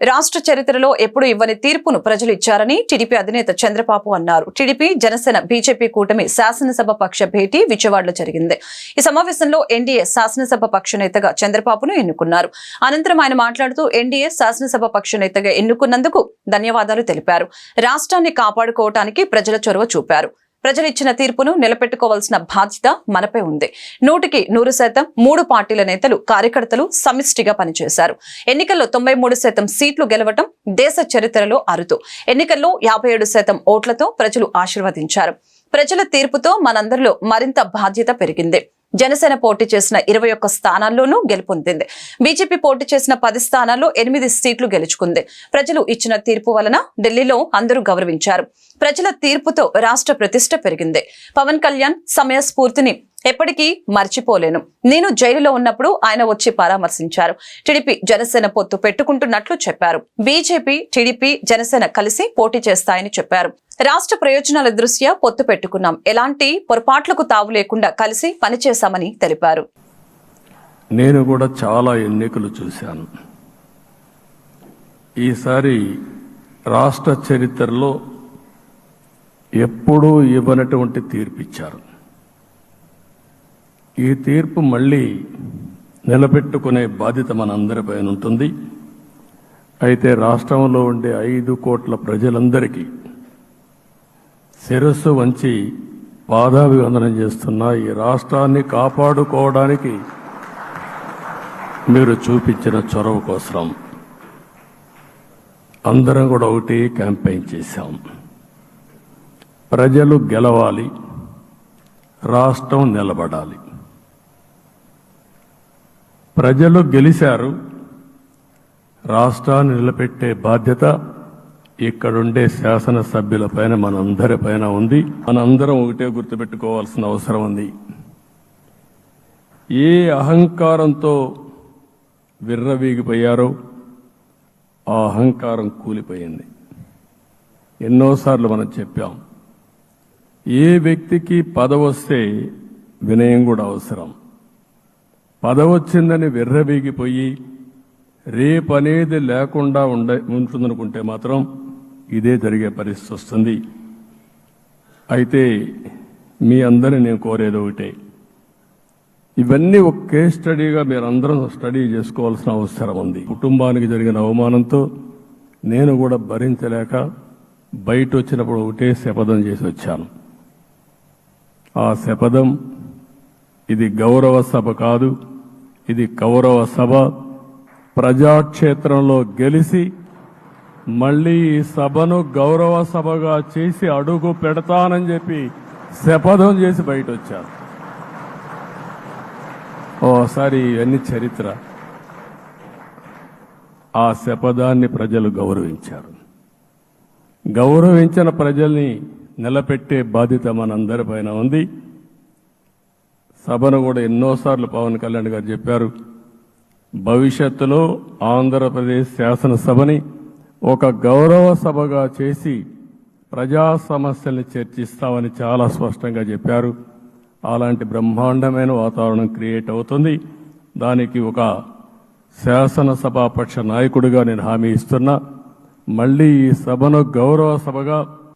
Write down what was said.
రాష్ట్ర చరిత్రలో ఎప్పుడు ఇవ్వని తీర్పును ప్రజలు ఇచ్చారని టీడీపీ అధినేత చంద్రబాబు అన్నారు. టీడీపీ జనసేన బీజేపీ కూటమి శాసనసభ పక్ష భేటీ విజయవాడలో జరిగింది. ఈ సమావేశంలో ఎన్డీఏ శాసనసభ పక్ష నేతగా చంద్రబాబును ఎన్నుకున్నారు. అనంతరం ఆయన మాట్లాడుతూ ఎన్డీఏ శాసనసభ పక్ష నేతగా ఎన్నుకున్నందుకు ధన్యవాదాలు తెలిపారు. రాష్ట్రాన్ని కాపాడుకోవటానికి ప్రజల చొరవ చూపారు. ప్రజలు ఇచ్చిన తీర్పును నిలబెట్టుకోవాల్సిన బాధ్యత మనపై ఉంది. నూటికి నూరు శాతం మూడు పార్టీల నేతలు కార్యకర్తలు సమిష్టిగా పనిచేశారు. ఎన్నికల్లో తొంభై మూడు శాతం సీట్లు గెలవటం దేశ చరిత్రలో అరుదు. ఎన్నికల్లో యాభై ఏడు శాతం ఓట్లతో ప్రజలు ఆశీర్వదించారు. ప్రజల తీర్పుతో మనందరిలో మరింత బాధ్యత పెరిగింది. జనసేన పోటీ చేసిన ఇరవై ఒక్క స్థానాల్లోనూ గెలుపొందింది. బీజేపీ పోటీ చేసిన పది స్థానాల్లో ఎనిమిది సీట్లు గెలుచుకుంది. ప్రజలు ఇచ్చిన తీర్పు వలన ఢిల్లీలో అందరూ గౌరవించారు. ప్రజల తీర్పుతో రాష్ట్ర ప్రతిష్ట పెరిగింది. పవన్ కళ్యాణ్ సమయ స్ఫూర్తిని ఎప్పటికీ మర్చిపోలేను. నేను జైలులో ఉన్నప్పుడు ఆయన వచ్చి పరామర్శించారు. టీడీపీ జనసేన పొత్తు పెట్టుకుంటున్నట్లు చెప్పారు. బీజేపీ టీడీపీ జనసేన కలిసి పోటీ చేస్తాయని చెప్పారు. రాష్ట్ర ప్రయోజనాల దృష్ట్యా పొత్తు పెట్టుకున్నాం. ఎలాంటి పొరపాట్లకు తావు లేకుండా కలిసి పనిచేశామని తెలిపారు. నేను కూడా చాలా ఎన్నికలు చూశాను. ఈసారి రాష్ట్ర చరిత్రలో ఎప్పుడూ ఇవ్వనటువంటి తీర్పు ఇచ్చారు ఈ తీర్పు మళ్ళీ నిలబెట్టుకునే బాధ్యత మనందరిపైన ఉంటుంది. అయితే రాష్ట్రంలో ఉండే ఐదు కోట్ల ప్రజలందరికీ శిరస్సు వంచి పాదాభివందనం చేస్తున్న ఈ రాష్ట్రాన్ని కాపాడుకోవడానికి మీరు చూపించిన చొరవ కోసం అందరం కూడా ఒకటి క్యాంపెయిన్ చేశాం. ప్రజలు గెలవాలి రాష్ట్రం నిలబడాలి. ప్రజలు గెలిచారు రాష్ట్రాన్ని నిలబెట్టే బాధ్యత ఇక్కడుండే శాసనసభ్యులపైన మనందరిపైన ఉంది. మనందరం ఒకటే గుర్తుపెట్టుకోవాల్సిన అవసరం ఉంది. ఏ అహంకారంతో విర్రవీగిపోయారో ఆ అహంకారం కూలిపోయింది. ఎన్నోసార్లు మనం చెప్పాం ఏ వ్యక్తికి పదవొస్తే వినయం కూడా అవసరం. పదవచ్చిందని విర్రవీగిపోయి రేపనేది లేకుండా ఉండ ఉంటుందనుకుంటే మాత్రం ఇదే జరిగే పరిస్థితి వస్తుంది అయితే మీ అందరిని నేను కోరేది ఒకటే. ఇవన్నీ ఒక కేస్ స్టడీగా మీరందరం స్టడీ చేసుకోవాల్సిన అవసరం ఉంది. కుటుంబానికి జరిగిన అవమానంతో నేను కూడా భరించలేక బయట వచ్చినప్పుడు ఒకటే శపథం చేసి వచ్చాను ఆ శపథం ఇది గౌరవ సభ కాదు ఇది కౌరవ సభ. ప్రజాక్షేత్రంలో గెలిచి మళ్ళీ ఈ సభను గౌరవ సభగా చేసి అడుగు పెడతానని చెప్పి శపథం చేసి బయట వచ్చారు ఓసారి ఇవన్నీ చరిత్ర. ఆ శపథాన్ని ప్రజలు గౌరవించారు. గౌరవించిన ప్రజల్ని నిలబెట్టే బాధ్యత మనందరిపైన ఉంది. సభను కూడా ఎన్నోసార్లు పవన్ కళ్యాణ్ గారు చెప్పారు. భవిష్యత్తులో ఆంధ్రప్రదేశ్ శాసనసభని ఒక గౌరవ సభగా చేసి ప్రజా సమస్యల్ని చర్చిస్తామని చాలా స్పష్టంగా చెప్పారు. అలాంటి బ్రహ్మాండమైన వాతావరణం క్రియేట్ అవుతుంది. దానికి ఒక శాసనసభాపక్ష నాయకుడిగా నేను హామీ ఇస్తున్నా. మళ్ళీ ఈ సభను గౌరవ సభగా